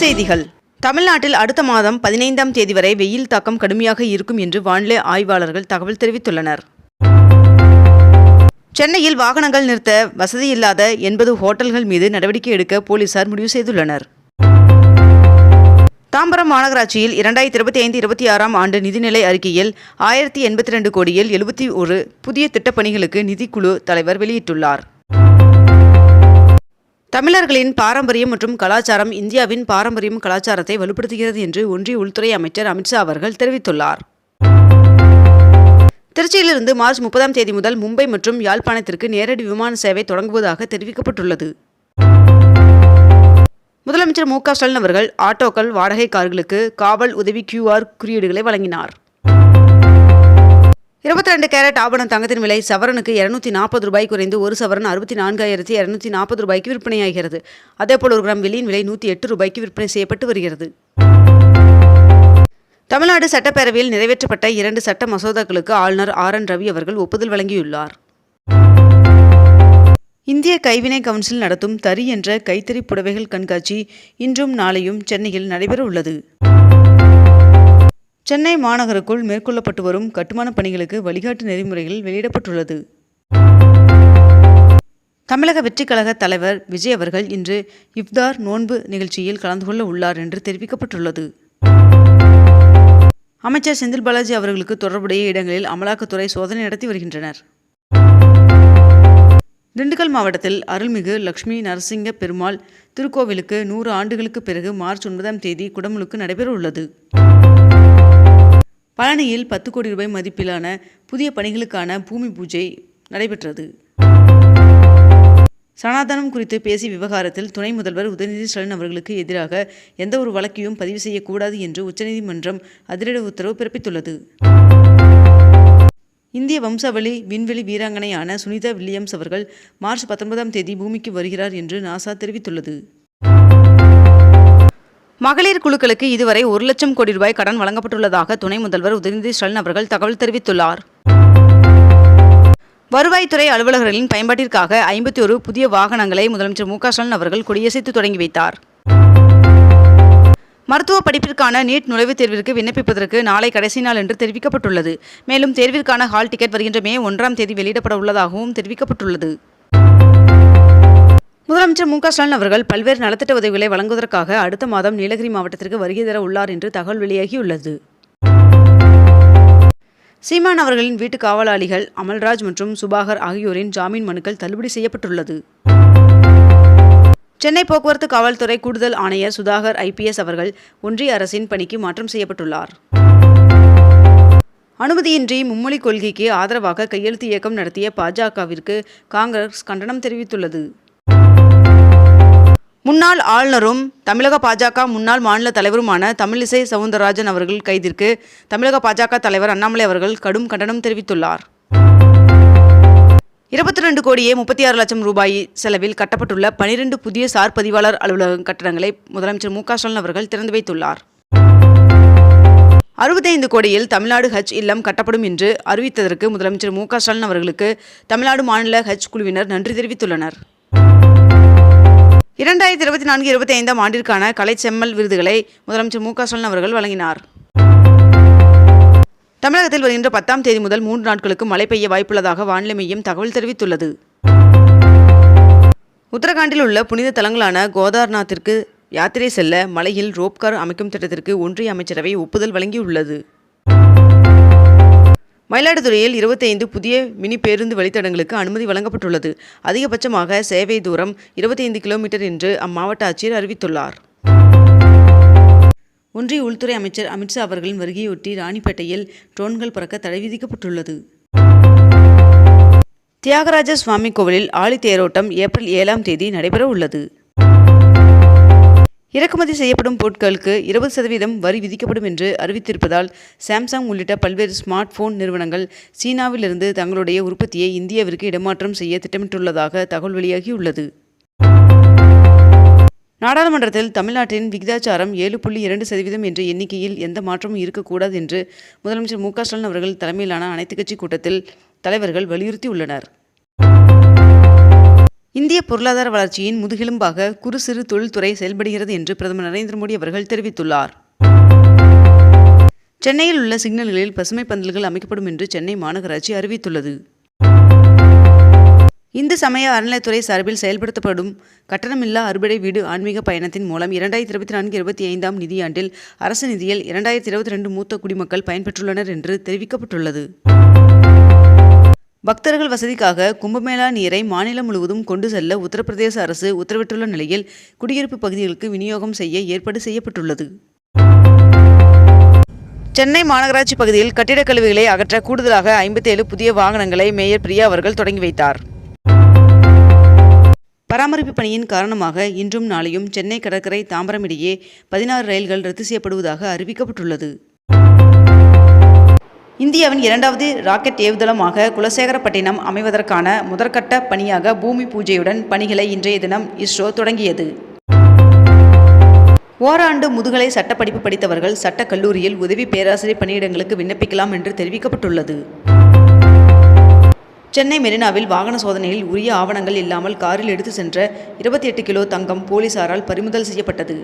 செய்திகள். தமிழ்நாட்டில் அடுத்த மாதம் பதினைந்தாம் தேதி வரை வெயில் தாக்கம் கடுமையாக இருக்கும் என்று வானிலை ஆய்வாளர்கள் தகவல் தெரிவித்துள்ளனர். சென்னையில் வாகனங்கள் நிறுத்த வசதியில்லாத எண்பது ஹோட்டல்கள் மீது நடவடிக்கை எடுக்க போலீசார் முடிவு செய்துள்ளனர். தாம்பரம் மாநகராட்சியில் இரண்டாயிரத்தி இருபத்தி ஐந்து இருபத்தி ஆறாம் ஆண்டு நிதிநிலை அறிக்கையில் ஆயிரத்தி எண்பத்தி ரெண்டு கோடியில் எழுபத்தி ஒரு புதிய திட்டப்பணிகளுக்கு நிதிக்குழு தலைவர் வெளியிட்டுள்ளார். தமிழர்களின் பாரம்பரியம் மற்றும் கலாச்சாரம் இந்தியாவின் பாரம்பரியம் கலாச்சாரத்தை வலுப்படுத்துகிறது என்று ஒன்றிய உள்துறை அமைச்சர் அமித்ஷா அவர்கள் தெரிவித்துள்ளார். திருச்சியிலிருந்து மார்ச் முப்பதாம் தேதி முதல் மும்பை மற்றும் யாழ்ப்பாணத்திற்கு நேரடி விமான சேவை தொடங்குவதாக தெரிவிக்கப்பட்டுள்ளது. முதலமைச்சர் மு க ஸ்டாலின் அவர்கள் ஆட்டோக்கள் வாடகை கார்களுக்கு காவல் உதவி கியூஆர் குறியீடுகளை வழங்கினார். இருபத்தி ரெண்டு கேரட் ஆபண தங்கத்தின் விலை சவரனுக்கு இருநூத்தி நாற்பது ரூபாய் குறைந்து ஒரு சவரன் அறுபத்தி நான்காயிரத்தி இருநூத்தி நாற்பது ரூபாய்க்கு விற்பனையாகிறது. அதேபோல் ஒரு கிராம் வெள்ளியின் விலை நூற்றி எட்டு ரூபாய்க்கு விற்பனை செய்யப்பட்டு வருகிறது. தமிழ்நாடு சட்டப்பேரவையில் நிறைவேற்றப்பட்ட இரண்டு சட்ட மசோதாக்களுக்கு ஆளுநர் ஆர் என் ரவி அவர்கள் ஒப்புதல் வழங்கியுள்ளார். இந்திய கைவினை கவுன்சில் நடத்தும் தறி என்ற கைத்தறி புடவைகள் கண்காட்சி இன்றும் நாளையும் சென்னையில் நடைபெற உள்ளது சென்னை மாநகருக்குள் மேற்கொள்ளப்பட்டு வரும் கட்டுமானப் பணிகளுக்கு வழிகாட்டு நெறிமுறைகள் வெளியிடப்பட்டுள்ளது. தமிழக வெற்றிக் கழக தலைவர் விஜய் அவர்கள் இன்று இஃப்தார் நோன்பு நிகழ்ச்சியில் கலந்து கொள்ள உள்ளார் என்று தெரிவிக்கப்பட்டுள்ளது. அமைச்சர் செந்தில் பாலாஜி அவர்களுக்கு தொடர்புடைய இடங்களில் அமலாக்கத்துறை சோதனை நடத்தி வருகின்றனர். திண்டுக்கல் மாவட்டத்தில் அருள்மிகு லக்ஷ்மி நரசிங்க பெருமாள் திருக்கோவிலுக்கு நூறு ஆண்டுகளுக்கு பிறகு மார்ச் ஒன்பதாம் தேதி குடமுழுக்கு நடைபெற உள்ளது பழனியில் பத்து கோடி ரூபாய் மதிப்பிலான புதிய பணிகளுக்கான பூமி பூஜை நடைபெற்றது. சனாதனம் குறித்து பேசிய விவகாரத்தில் துணை முதல்வர் உதயநிதி ஸ்டாலின் அவர்களுக்கு எதிராக எந்த ஒரு வழக்கையும் பதிவு செய்யக்கூடாது என்று உச்சநீதிமன்றம் அதிரடி உத்தரவு பிறப்பித்துள்ளது. இந்திய வம்சாவளி விண்வெளி வீராங்கனையான சுனிதா வில்லியம்ஸ் அவர்கள் மார்ச் பத்தொன்பதாம் தேதி பூமிக்கு வருகிறார் என்று நாசா தெரிவித்துள்ளது. மகளிர் குழுக்களுக்கு இதுவரை ஒரு லட்சம் கோடி ரூபாய் கடன் வழங்கப்பட்டுள்ளதாக துணை முதல்வர் உதயநிதி ஸ்டாலின் அவர்கள் தகவல் தெரிவித்துள்ளார். வருவாய்த்துறை அலுவலர்களின் பயன்பாட்டிற்காக ஐம்பத்தி ஒரு புதிய வாகனங்களை முதலமைச்சர் மு க ஸ்டாலின் அவர்கள் கொடியசைத்து தொடங்கி வைத்தார். மருத்துவ படிப்பிற்கான நீட் நுழைவுத் தேர்விற்கு விண்ணப்பிப்பதற்கு நாளை கடைசி நாள் என்று தெரிவிக்கப்பட்டுள்ளது. மேலும் தேர்விற்கான ஹால் டிக்கெட் வருகின்ற மே ஒன்றாம் தேதி வெளியிடப்பட உள்ளதாகவும் தெரிவிக்கப்பட்டுள்ளது. முதலமைச்சர் மு க ஸ்டாலின் அவர்கள் பல்வேறு நலத்திட்ட உதவிகளை வழங்குவதற்காக அடுத்த மாதம் நீலகிரி மாவட்டத்திற்கு வருகை தர உள்ளார் என்று தகவல் வெளியாகியுள்ளது. சீமான் அவர்களின் வீட்டு காவலாளிகள் அமல்ராஜ் மற்றும் சுபாகர் ஆகியோரின் ஜாமீன் மனுக்கள் தள்ளுபடி செய்யப்பட்டுள்ளது. சென்னை போக்குவரத்து காவல்துறை கூடுதல் ஆணையர் சுதாகர் ஐபிஎஸ் அவர்கள் ஒன்றிய அரசின் பணிக்கு மாற்றம் செய்யப்பட்டுள்ளார். அனுமதியின்றி மும்மொழி கொள்கைக்கு ஆதரவாக கையெழுத்து இயக்கம் நடத்திய பாஜகவிற்கு காங்கிரஸ் கண்டனம் தெரிவித்துள்ளது. முன்னாள் ஆளுநரும் தமிழக பாஜக முன்னாள் மாநில தலைவருமான தமிழிசை சவுந்தரராஜன் அவர்கள் கைதிற்கு தமிழக பாஜக தலைவர் அண்ணாமலை அவர்கள் கடும் கண்டனம் தெரிவித்துள்ளார். இருபத்தி ரெண்டு கோடியே முப்பத்தி ஆறு லட்சம் ரூபாய் செலவில் கட்டப்பட்டுள்ள பனிரெண்டு புதிய சார் பதிவாளர் அலுவலக கட்டடங்களை முதலமைச்சர் மு க ஸ்டாலின் அவர்கள் திறந்து வைத்துள்ளார். அறுபத்தைந்து கோடியில் தமிழ்நாடு ஹஜ் இல்லம் கட்டப்படும் என்று அறிவித்ததற்கு முதலமைச்சர் மு க ஸ்டாலின் அவர்களுக்கு தமிழ்நாடு மாநில ஹஜ் குழுவினர் நன்றி தெரிவித்துள்ளனர். இரண்டாயிரத்தி இருபத்தி நான்கு இருபத்தி ஐந்தாம் ஆண்டிற்கான கலை செம்மல் விருதுகளை முதலமைச்சர் மு க ஸ்டாலின் அவர்கள் வழங்கினார். தமிழகத்தில் வருகின்ற பத்தாம் தேதி முதல் மூன்று நாட்களுக்கு மழை பெய்ய வாய்ப்புள்ளதாக வானிலை மையம் தகவல் தெரிவித்துள்ளது. உத்தரகாண்டில் உள்ள புனித தலங்களான கோதார்நாத்திற்கு யாத்திரை செல்ல மலையில் ரோப்கார் அமைக்கும் திட்டத்திற்கு ஒன்றிய அமைச்சரவை ஒப்புதல் வழங்கியுள்ளது. மயிலாடுதுறையில் இருபத்தைந்து புதிய மினி பேருந்து வழித்தடங்களுக்கு அனுமதி வழங்கப்பட்டுள்ளது. அதிகபட்சமாக சேவை தூரம் இருபத்தைந்து கிலோமீட்டர் என்று அம்மாவட்ட ஆட்சியர் அறிவித்துள்ளார். ஒன்றிய உள்துறை அமைச்சர் அமித்ஷா அவர்களின் வருகையொட்டி ராணிப்பேட்டையில் ட்ரோன்கள் பறக்க தடை விதிக்கப்பட்டுள்ளது. தியாகராஜ சுவாமி கோவிலில் ஆழி தேரோட்டம் ஏப்ரல் ஏழாம் தேதி நடைபெற உள்ளது இறக்குமதி செய்யப்படும் பொருட்களுக்கு இருபது சதவீதம் வரி விதிக்கப்படும் என்று அறிவித்திருப்பதால் சாம்சங் உள்ளிட்ட பல்வேறு ஸ்மார்ட் போன் நிறுவனங்கள் சீனாவிலிருந்து தங்களுடைய உற்பத்தியை இந்தியாவிற்கு இடமாற்றம் செய்ய திட்டமிட்டுள்ளதாக தகவல் வெளியாகியுள்ளது. நாடாளுமன்றத்தில் தமிழ்நாட்டின் விகிதாச்சாரம் ஏழு புள்ளி இரண்டு சதவீதம் என்ற எண்ணிக்கையில் எந்த மாற்றமும் இருக்கக்கூடாது என்று முதலமைச்சர் மு க ஸ்டாலின் அவர்கள் தலைமையிலான அனைத்துக் கட்சி கூட்டத்தில் தலைவர்கள் வலியுறுத்தியுள்ளனர். இந்திய பொருளாதார வளர்ச்சியின் முதுகெலும்பாக குறு சிறு தொழில்துறை செயல்படுகிறது என்று பிரதமர் நரேந்திர மோடி அவர்கள் தெரிவித்துள்ளார். சென்னையில் உள்ள சிக்னல்களில் பசுமை பந்தல்கள் அமைக்கப்படும் என்று சென்னை மாநகராட்சி அறிவித்துள்ளது. இந்து சமய அறநிலைத்துறை சார்பில் செயல்படுத்தப்படும் கட்டணமில்லா அறுபடை வீடு ஆன்மீக பயணத்தின் மூலம் இரண்டாயிரத்தி இருபத்தி நான்கு இருபத்தி ஐந்தாம் நிதியாண்டில் அரசு நிதியில் இரண்டாயிரத்தி இருபத்தி ரெண்டு மூத்த குடிமக்கள் பயன்பெற்றுள்ளனர் என்று தெரிவிக்கப்பட்டுள்ளது. பக்தர்கள் வசதிக்காக கும்பமேளா நீரை மாநிலம் முழுவதும் கொண்டு செல்ல உத்தரப்பிரதேச அரசு உத்தரவிட்டுள்ள நிலையில் குடியிருப்பு பகுதிகளுக்கு விநியோகம் செய்ய ஏற்பாடு செய்யப்பட்டுள்ளது. சென்னை மாநகராட்சி பகுதியில் கட்டிடக் கழிவுகளை அகற்ற கூடுதலாக ஐம்பத்தேழு புதிய வாகனங்களை மேயர் பிரியா அவர்கள் தொடங்கி வைத்தார். பராமரிப்பு பணியின் காரணமாக இன்றும் நாளையும் சென்னை கடற்கரை தாம்பரம் இடையே பதினாறு ரயில்கள் ரத்து செய்யப்படுவதாக அறிவிக்கப்பட்டுள்ளது. இந்தியாவின் இரண்டாவது ராக்கெட் ஏவுதளமாக குலசேகரப்பட்டினம் அமைவதற்கான முதற்கட்ட பணியாக பூமி பூஜையுடன் பணிகளை இன்றைய தினம் இஸ்ரோ தொடங்கியது. ஓராண்டு முதுகலை சட்டப்படிப்பு படித்தவர்கள் சட்டக் கல்லூரியில் உதவி பேராசிரியர் பணியிடங்களுக்கு விண்ணப்பிக்கலாம் என்று தெரிவிக்கப்பட்டுள்ளது. சென்னை மெரினாவில் வாகன சோதனையில் உரிய ஆவணங்கள் இல்லாமல் காரில் எடுத்து சென்ற இருபத்தி எட்டு கிலோ தங்கம் போலீசாரால் பறிமுதல் செய்யப்பட்டது.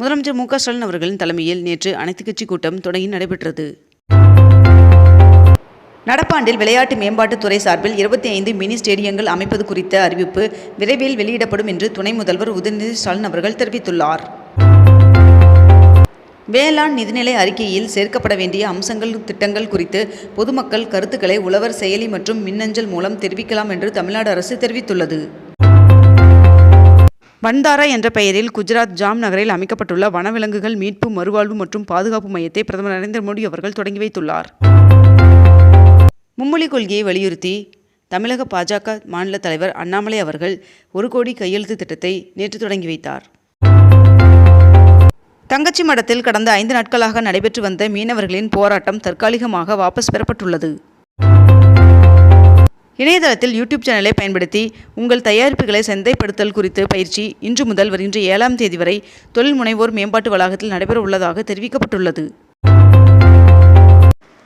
முதலமைச்சர் மு க ஸ்டாலின் அவர்களின் தலைமையில் நேற்று அனைத்துக் கட்சி கூட்டம் தொடங்கி நடைபெற்றது. நடப்பாண்டில் விளையாட்டு மேம்பாட்டுத்துறை சார்பில் இருபத்தி ஐந்து மினி ஸ்டேடியங்கள் அமைப்பது குறித்த அறிவிப்பு விரைவில் வெளியிடப்படும் என்று துணை முதல்வர் உதயநிதி ஸ்டாலின் அவர்கள் தெரிவித்துள்ளார். வேளாண் நிதிநிலை அறிக்கையில் சேர்க்கப்பட வேண்டிய அம்சங்கள் திட்டங்கள் குறித்து பொதுமக்கள் கருத்துக்களை உழவர் செயலி மற்றும் மின்னஞ்சல் மூலம் தெரிவிக்கலாம் என்று தமிழ்நாடு அரசு தெரிவித்துள்ளது. வந்தாரா என்ற பெயரில் குஜராத் ஜாம் நகரில் அமைக்கப்பட்டுள்ள வனவிலங்குகள் மீட்பு மறுவாழ்வு மற்றும் பாதுகாப்பு மையத்தை பிரதமர் நரேந்திர மோடி அவர்கள் தொடங்கி வைத்துள்ளார். மும்மொழி கொள்கையை வலியுறுத்தி தமிழக பாஜக மாநில தலைவர் அண்ணாமலை அவர்கள் ஒரு கோடி கையெழுத்து திட்டத்தை நேற்று தொடங்கி வைத்தார். தங்கச்சி மடத்தில் கடந்த ஐந்து நாட்களாக நடைபெற்று வந்த மீனவர்களின் போராட்டம் தற்காலிகமாக வாபஸ் பெறப்பட்டுள்ளது. இணையதளத்தில் யூடியூப் சேனலை பயன்படுத்தி உங்கள் தயாரிப்புகளை சந்தைப்படுத்தல் குறித்து பயிற்சி இன்று முதல் வருகின்ற ஏழாம் தேதி வரை தொழில் முனைவோர் மேம்பாட்டு வளாகத்தில் நடைபெற உள்ளதாக தெரிவிக்கப்பட்டுள்ளது.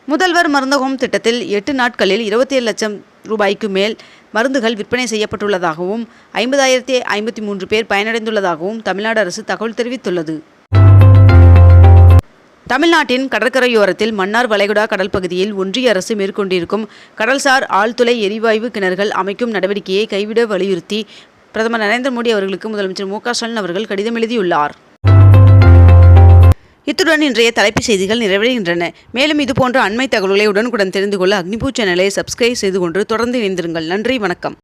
முதல்வர் மருந்தகம் திட்டத்தில் எட்டு நாட்களில் இருபத்தி ஏழு லட்சம் ரூபாய்க்கு மேல் மருந்துகள் விற்பனை செய்யப்பட்டுள்ளதாகவும் ஐம்பதாயிரத்தி ஐம்பத்தி மூன்று பேர் பயனடைந்துள்ளதாகவும் தமிழ்நாடு அரசு தகவல் தெரிவித்துள்ளது. தமிழ்நாட்டின் கடற்கரையோரத்தில் மன்னார் வளைகுடா கடல் பகுதியில் ஒன்றிய அரசு மேற்கொண்டிருக்கும் கடல்சார் ஆழ்துளை எரிவாயு கிணறுகள் அமைக்கும் நடவடிக்கையை கைவிட வலியுறுத்தி பிரதமர் நரேந்திர மோடி அவர்களுக்கு முதலமைச்சர் மு க ஸ்டாலின் அவர்கள் கடிதம் எழுதியுள்ளார். இத்துடன் இன்றைய தலைப்புச் செய்திகள் நிறைவடைகின்றன. மேலும் இதுபோன்ற அண்மை தகவல்களை உடனுக்குடன் தெரிந்து கொள்ள அக்னிபூ சேனலை சப்ஸ்கிரைப் செய்து கொண்டு தொடர்ந்து இணைந்திருங்கள். நன்றி வணக்கம்.